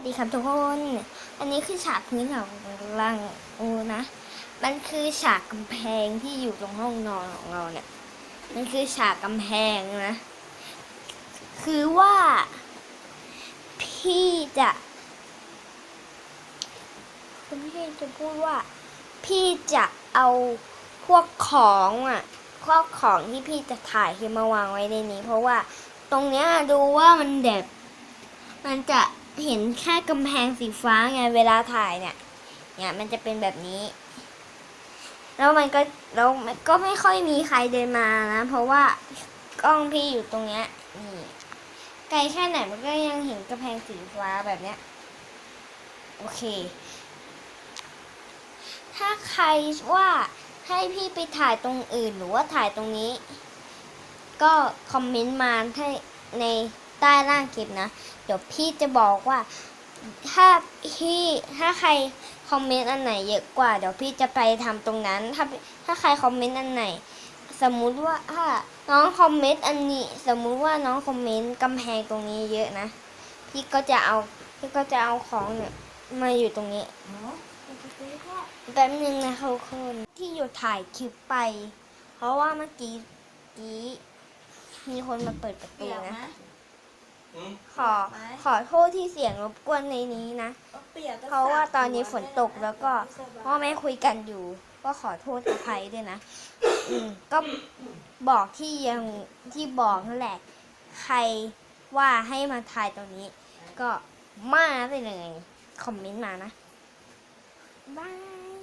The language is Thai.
วัสดีครับทุกคน อันนี้คือฉากพื้นของลังอูนะ มันคือฉากกำแพงที่อยู่ตรงห้องนอนของเราเนี่ย มันคือฉากกำแพงนะ คือว่า พี่จะคุณพี่จะพูดว่า พี่จะเอาพวกของอะพวกของที่พี่จะถ่ายคือมาวางไว้ในนี้ เพราะว่าตรงเนี้ยดูว่ามันแบบมันจะ เห็นแค่กำแพงสีฟ้าไงเวลาถ่ายเนี่ย เนี่ยมันจะเป็นแบบนี้ แล้วมันก็แล้วมันก็ไม่ค่อยมีใครเดินมานะ เพราะว่ากล้องพี่อยู่ตรงเนี้ยนี่ไกลแค่ไหนมันก็ยังเห็นกำแพงสีฟ้าแบบเนี้ย โอเค ถ้าใครว่าให้พี่ไปถ่ายตรงอื่นหรือว่าถ่ายตรงนี้ ก็คอมเมนต์มาให้ใน ใต้ล่างคลิปนะ เดี๋ยวพี่จะบอกว่า ถ้าพี่ถ้าใครคอมเมนต์อันไหนเยอะกว่า เดี๋ยวพี่จะไปทำตรงนั้น ถ้าถ้าใครคอมเมนต์อันไหน สมมุติว่าถ้าน้องคอมเมนต์อันนี้ สมมุติว่าน้องคอมเมนต์กำแพงตรงนี้เยอะนะ พี่ก็จะเอาพี่ก็จะเอาของเนี่ยมาอยู่ตรงนี้แป๊บนึงนะคะทุกคนที่อยู่ถ่ายคลิปไป เพราะว่าเมื่อกี้กี้มีคนมาเปิดประตูนะ ขอขอโทษที่เสียงรบกวนในนี้นะเปียกก็เพราะว่าตอนนี้ฝนตกสาดแล้วก็หัวพ่อแม่คุยกันอยู่ ก็ขอโทษอภัยด้วยนะอืมก็บอกที่ยังที่บอกนั่นแหละ ใครว่าให้มาถ่ายตรงนี้ ก็มาไปเลยคอมเมนต์มานะบาย